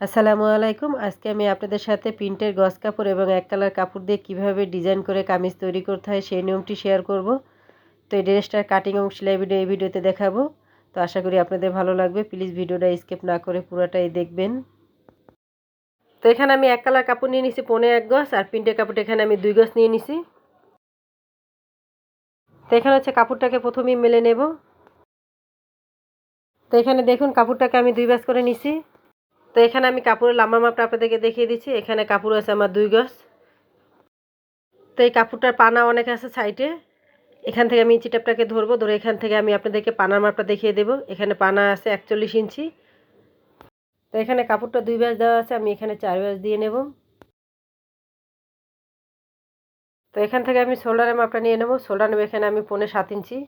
আসসালামু আলাইকুম। আজকে আমি আপনাদের সাথে প্রিন্টের গস কাপড় এবং এক কালার কাপড় দিয়ে কীভাবে ডিজাইন করে কামিজ তৈরি করতে হয় সেই নিয়মটি শেয়ার করব। তো এই ড্রেসটার কাটিং এবং সেলাই ভিডিও এই ভিডিওতে দেখাবো। তো আশা করি আপনাদের ভালো লাগবে। প্লিজ ভিডিওটা স্কিপ না করে পুরোটাই দেখবেন। তো এখানে আমি এক কালার কাপড় নিয়ে নিছি পনে এক গজ আর প্রিন্টের কাপড় এখানে আমি দুই গজ নিয়ে নিছি। তো এখানে হচ্ছে কাপড়টাকে প্রথমেই মেলে নেব। তো এখানে দেখুন কাপড়টাকে আমি দুই বাস করে নিছি। তো এখানে আমি কাপড়ের লম্বা মাপটা আপনাদেরকে দেখিয়ে দিচ্ছি। এখানে কাপড় আছে আমার দুই গজ। তো এই কাপড়টার পানা অনেক আছে সাইডে। এখান থেকে আমি ইঞ্চি ধরবো, ধরে এখান থেকে আমি আপনাদেরকে পানার মাপটা দেখিয়ে দেবো। এখানে পানা আছে একচল্লিশ ইঞ্চি। তো এখানে কাপড়টা দুই ব্যাস দেওয়া আছে, আমি এখানে চার ব্যাস দিয়ে নেব। তো এখান থেকে আমি শোল্ডারের মাপটা নিয়ে নেব। শোল্ডার নেব এখানে আমি পৌনে সাত ইঞ্চি।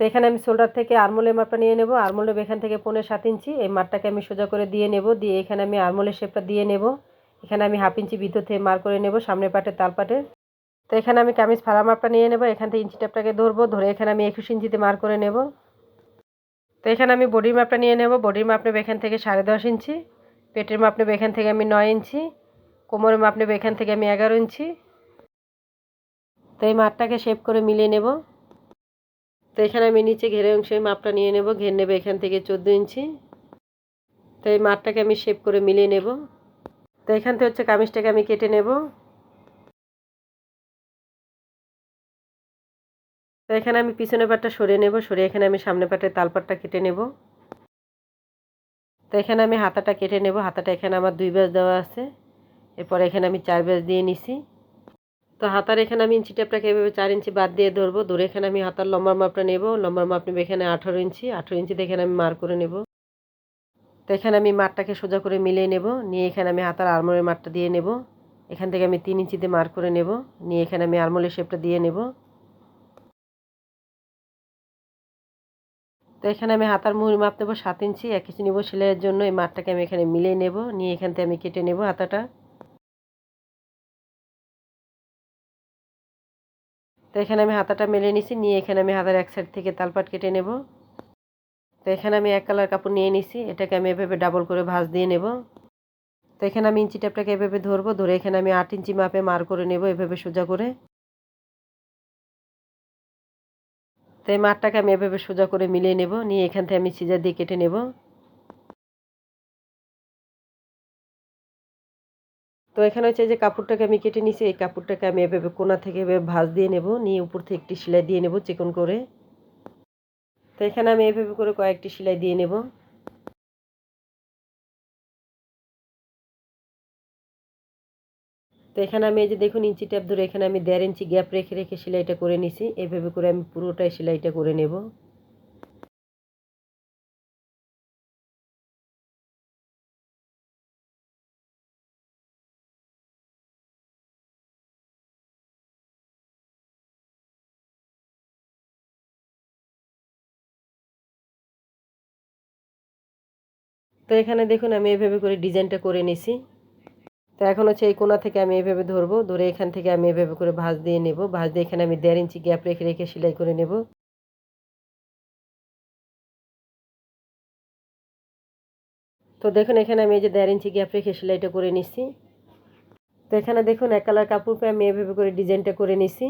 তো এখানে আমি শোল্ডার থেকে আরমোলের মাপটা নিয়ে নেব। আরমোলের এখান থেকে পনেরো সাত ইঞ্চি এই মাপটাকে আমি সোজা করে দিয়ে নেব। দিয়ে এখানে আমি আরমোলের শেপটা দিয়ে নেব। এখানে আমি হাফ ইঞ্চি ভিতর থেকে মার করে নেব সামনের পাটে তাল পাটে। তো এখানে আমি কামিজ ফাড়া মাপটা নিয়ে নেব। এখান থেকে ইঞ্চি টাপটাকে ধরবো। ধরে এখানে আমি একুশ ইঞ্চিতে মার করে নেব। তো এখানে আমি বডির মাপটা নিয়ে নেব। বডির মাপ নেব এখান থেকে সাড়ে দশ ইঞ্চি পেটের মাপ নেব এখান থেকে আমি নয় ইঞ্চি কোমরের মাপ নেব এখান থেকে আমি এগারো ইঞ্চি তো এই মাপটাকে শেপ করে মিলিয়ে নেব। তো এখানে আমি নিচে ঘেরে অংশে মাপটা নিয়ে নেব। ঘের নেবে এখান থেকে চোদ্দ ইঞ্চি। তো এই মাপটাকে আমি শেপ করে মিলিয়ে নেব। তো এখান থেকে হচ্ছে কামিজটাকে আমি কেটে নেব। তো এখানে আমি পিছনের পাটটা সরিয়ে নেব। সরিয়ে এখানে আমি সামনে পাটের তালপাটটা কেটে নেব। তো এখানে আমি হাতাটা কেটে নেব। হাতাটা এখানে আমার দুই ব্যাস দেওয়া আছে। এরপর এখানে আমি চার ব্যাস দিয়ে নিছি। তো হাতার এখানে আমি ইঞ্চি টেপটাকে এভাবে চার ইঞ্চি বাদ দিয়ে ধরবো। ধরে এখানে আমি হাতার লম্বার মাপটা নেব। লম্বার মাপ নেব এখানে আঠারো ইঞ্চি। আঠারো ইঞ্চিতে এখানে আমি মার করে নেব। তো এখানে আমি মাঠটাকে সোজা করে মিলিয়ে নেব। নিয়ে এখানে আমি হাতার আরমোলের মাঠটা দিয়ে নেব। এখান থেকে আমি তিন ইঞ্চিতে মার করে নেব। নিয়ে এখানে আমি আরমোলের শেপটা দিয়ে নেব। তো এখানে আমি হাতার মুহুর মাপ নেব সাত ইঞ্চি। এক ইঞ্চি নেব সেলাইয়ের জন্য। এই মাঠটাকে আমি এখানে মিলিয়ে নেব। নিয়ে এখান থেকে আমি কেটে নেব হাতাটা। তো এখানে আমি হাতাটা মেলে নিছি, নিয়ে এখানে আমি হাতার এক সাইড থেকে তালপাট কেটে নেব। তো এখানে আমি এক কালার কাপড় নিয়ে নিছি, এটাকে আমি এভাবে ডাবল করে ভাঁজ দিয়ে নেব। তো এখানে আমি ইঞ্চি ট্যাপটাকে এভাবে ধরবো, ধরে এখানে আমি আট ইঞ্চি মাপে মার করে নেব এভাবে সোজা করে। তো এই মাঠটাকে আমি এভাবে সোজা করে মিলিয়ে নেব, নিয়ে এখান থেকে আমি সিজার দিয়ে কেটে নেব। তো এখানে হচ্ছে যে কাপড়টাকে আমি কেটে নিছি, এই কাপড়টাকে আমি এভাবে কোনা থেকে এভাবে ভাঁজ দিয়ে নেব, নিয়ে উপর থেকে একটি সেলাই দিয়ে নেব চিকন করে। তো এখানে আমি এভাবে করে কয়েকটি সেলাই দিয়ে নেব। তো এখানে আমি এই যে দেখুন ইঞ্চি ট্যাপ ধরে এখানে আমি দেড় ইঞ্চি গ্যাপ রেখে রেখে সেলাইটা করে নিছি, এভাবে করে আমি পুরোটাই সেলাইটা করে নেব। তো এখানে দেখুন, আমি এভাবে করে ডিজাইনটা করে নিছি। তো এখন হচ্ছে এই কোনা থেকে আমি এভাবে ধরবো, ধরে এখান থেকে আমি এভাবে করে ভাঁজ দিয়ে নেব। ভাঁজ দিয়ে এখানে আমি দেড় ইঞ্চি গ্যাপ রেখে রেখে সেলাই করে নেব। তো দেখুন, এখানে আমি এই যে দেড় ইঞ্চি গ্যাপ রেখে সেলাইটা করে নিচ্ছি তো এখানে দেখুন, এক কালার কাপড় পেয়ে আমি এভাবে করে ডিজাইনটা করে নিছি।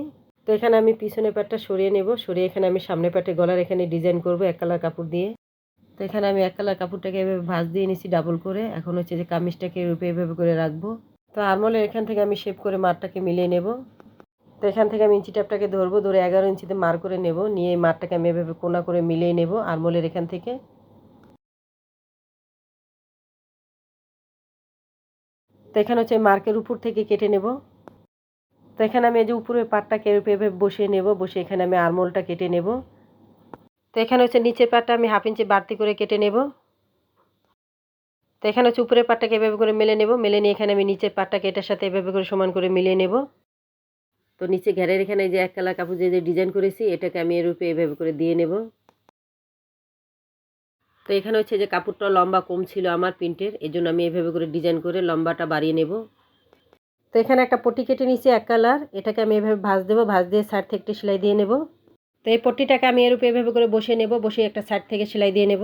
তো এখানে আমি পিছনে পাটটা সরিয়ে নেব, সরিয়ে এখানে আমি সামনে পাটে গলার এখানে ডিজাইন করব এক কালার কাপড় দিয়ে। তো এখানে আমি এক কালার কাপড়টাকে এভাবে ভাঁজ দিয়ে নিছি ডাবল করে। এখন হচ্ছে যে কামিজটাকে রূপে এভাবে করে রাখব। তো আরমলের এখান থেকে আমি শেপ করে মারটাকে মিলিয়ে নেব। তো এখান থেকে আমি ইঞ্চি টাপটাকে ধরবো, ধরে এগারো ইঞ্চিতে মার করে নেব। নিয়ে এই মারটাকে আমি এভাবে কোনা করে মিলিয়ে নেব আরমলের এখান থেকে। তো এখানে হচ্ছে মার্কের উপর থেকে কেটে নেব। তো এখানে আমি এই যে উপরের পাটটাকে এভাবে বসিয়ে নেব বসে এখানে আমি আরমোলটা কেটে নেব। তো এখানে হচ্ছে নিচের পাটটা আমি হাফ ইঞ্চি বাড়তি করে কেটে নেব। তো এখানে হচ্ছে উপরের পাটটাকে এভাবে করে মেলে নেব। মেলে নিয়ে এখানে আমি নিচের পাটটাকে এটার সাথে এভাবে করে সমান করে মিলিয়ে নেব। তো নিচে ঘেরের এখানে যে এক কালার কাপড় যে ডিজাইন করেছি, এটাকে আমি এর উপরে এভাবে করে দিয়ে নেব। তো এখানে হচ্ছে যে কাপড়টা লম্বা কম ছিল আমার প্রিন্টের এই জন্য আমি এভাবে করে ডিজাইন করে লম্বাটা বাড়িয়ে নেব। তো এখানে একটা পটি কেটে নিচ্ছি এক কালার, এটাকে আমি এভাবে ভাজ দেবো। ভাজ দিয়ে সাইড থেকে সেলাই দিয়ে নেব। তো এই পট্টিটাকে আমি এর উপরে এভাবে করে বসিয়ে নেব বসে একটা সাইড থেকে সেলাই দিয়ে নেব।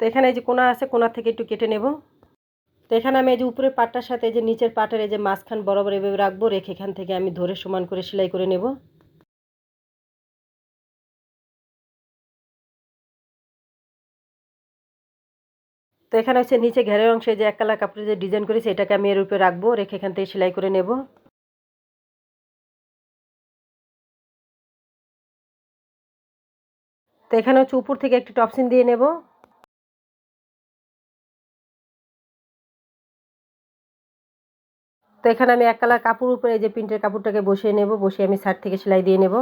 তো এখানে এই যে কোনা আছে, কোনা থেকে একটু কেটে নেব। তো এখানে আমি এই যে উপরের পাটটার সাথে যে নিচের পাটের এই যে মাঝখান বরাবর এভাবে রাখব, রেখে এখান থেকে আমি ধরে সমান করে সেলাই করে নেব। তো এখানে হচ্ছে নিচে ঘেরের অংশে যে এক কালার কাপড়ে যে ডিজাইন করেছি, এটাকে আমি এর উপরে রাখব, রেখে এখান থেকে সেলাই করে নেব। তো এখানে হচ্ছে উপর থেকে একটি টপসিন দিয়ে নেব। তো এখানে আমি এক কালার কাপড় উপরে যে প্রিন্টের কাপড়টাকে বসিয়ে নেব, বসিয়ে আমি সাইড থেকে সেলাই দিয়ে নেব।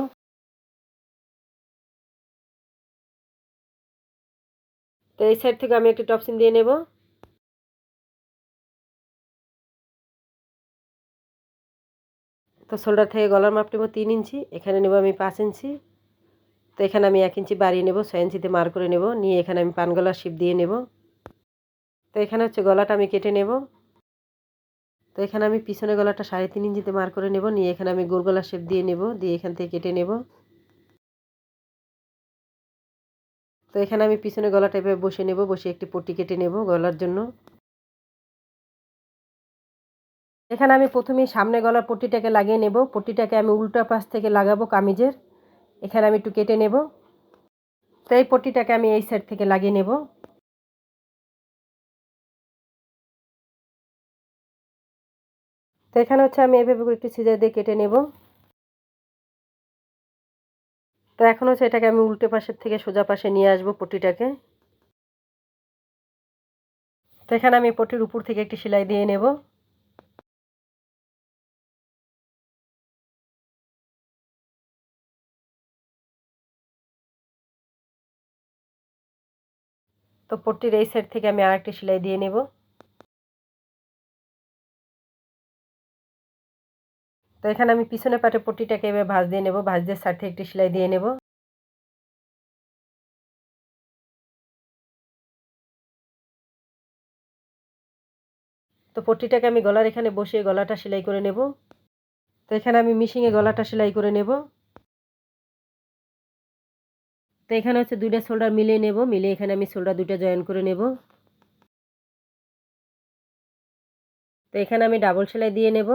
তো এই সাইড থেকে আমি একটি টপসিন দিয়ে নেব। তো শোল্ডার থেকে গলার মাপটি নেব তিন ইঞ্চি, এখানে নেব আমি পাঁচ ইঞ্চি। তো এখানে আমি এক ইঞ্চি বাড়িয়ে নেব, ছয় ইঞ্চিতে মার করে নেব, নিয়ে এখানে আমি পান গলার শিপ দিয়ে নেব। তো এখানে হচ্ছে গলাটা আমি কেটে নেব। তো এখানে আমি পিছনে গলাটা সাড়ে তিন ইঞ্চিতে মার করে নেব, নিয়ে এখানে আমি গোল গলার শেপ দিয়ে নেব, দিয়ে এখান থেকে কেটে নেব। তো এখানে আমি পিছনে গলাটা এভাবে বসে নেব বসে একটি পট্টি কেটে নেব গলার জন্য। এখানে আমি প্রথমেই সামনে গলার পট্টিটাকে লাগিয়ে নেব। পট্টিটাকে আমি উল্টা পাশ থেকে লাগাবো কামিজের। এখানে আমি একটু কেটে নেব। তো এই পট্টিটাকে আমি এই সাইড থেকে লাগিয়ে নেব। তো এখানে হচ্ছে আমি এভাবে একটু সিজার দিয়ে কেটে নেব। তো এখন হচ্ছে এটাকে আমি উল্টে পাশের থেকে সোজা পাশে নিয়ে আসব পট্টিটাকে। তো এখানে আমি পট্টির উপর থেকে একটি সেলাই দিয়ে নেব। তো পট্টির এই সাইড থেকে আমি আরেকটি সেলাই দিয়ে নেব। তো এখানে আমি পিছনে পাটে পট্টিটাকে এবার ভাঁজ দিয়ে নেব, ভাঁজ দিয়ে সাইড থেকে একটি সেলাই দিয়ে নেব। তো পট্টিটাকে আমি গলার এখানে বসিয়ে গলাটা সেলাই করে নেব। তো এখানে আমি মিশিংয়ে গলাটা সেলাই করে নেব। তো এখানে হচ্ছে দুইটা শোল্ডার মিলিয়ে নেব, মিলিয়ে এখানে আমি শোল্ডার দুইটা জয়েন করে নেব। তো এখানে আমি ডাবল সেলাই দিয়ে নেব।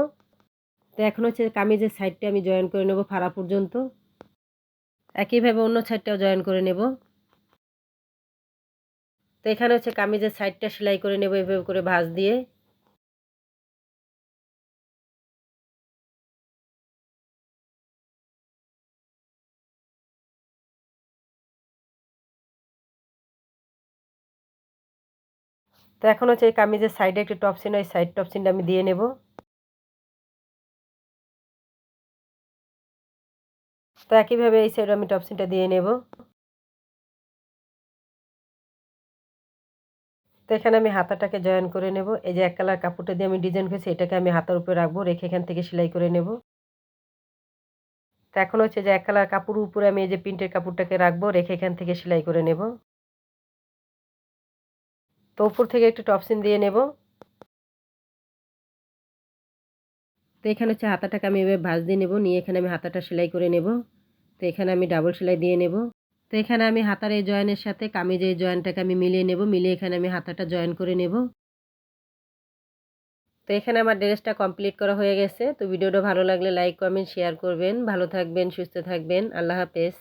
তো এখন হচ্ছে কামিজের সাইডটা আমি জয়েন করে নেব ফাড়া পর্যন্ত। একইভাবে অন্য সাইডটাও জয়েন করে নেব। তো এখানে হচ্ছে কামিজের সাইডটা সেলাই করে নেব, এভাবে করে ভাঁজ দিয়ে। তো এখন হচ্ছে এই কামিজের সাইডে একটি টপসিন ওই সাইড টপসিনটা আমি দিয়ে নেব। তো একইভাবে এই সাইডে আমি টপসিনটা দিয়ে নেব। তো এখানে আমি হাতাটাকে জয়েন করে নেব। এই যে এক কালার কাপড়টা দিয়ে আমি ডিজাইন করেছি, এটাকে আমি হাতার উপরে রাখব, রেখে এখান থেকে সেলাই করে নেব। তো এখন হচ্ছে যে এক কালার কাপড় উপরে আমি এই যে প্রিন্টের কাপড়টাকে রাখব, রেখে এখান থেকে সেলাই করে নেব। তো উপর থেকে একটু টপসিন দিয়ে নেব। তো এখানে হচ্ছে হাতাটাকে আমি এভাবে ভাঁজ দিয়ে নেব, নিয়ে এখানে আমি হাতাটা সেলাই করে নেব। তো এখানে আমি ডাবল সেলাই দিয়ে নেব। তো এখানে আমি হাতার এই জয়েনের সাথে কামিজের এই জয়েনটাকে আমি মিলিয়ে নেব, মিলিয়ে এখানে আমি হাতাটা জয়েন করে নেব। তো এখানে আমার ড্রেসটা কমপ্লিট করা হয়ে গেছে। তো ভিডিওটা ভালো লাগলে লাইক, কমেন্ট, শেয়ার করবেন। ভালো থাকবেন, সুস্থ থাকবেন। আল্লাহ হাফেজ।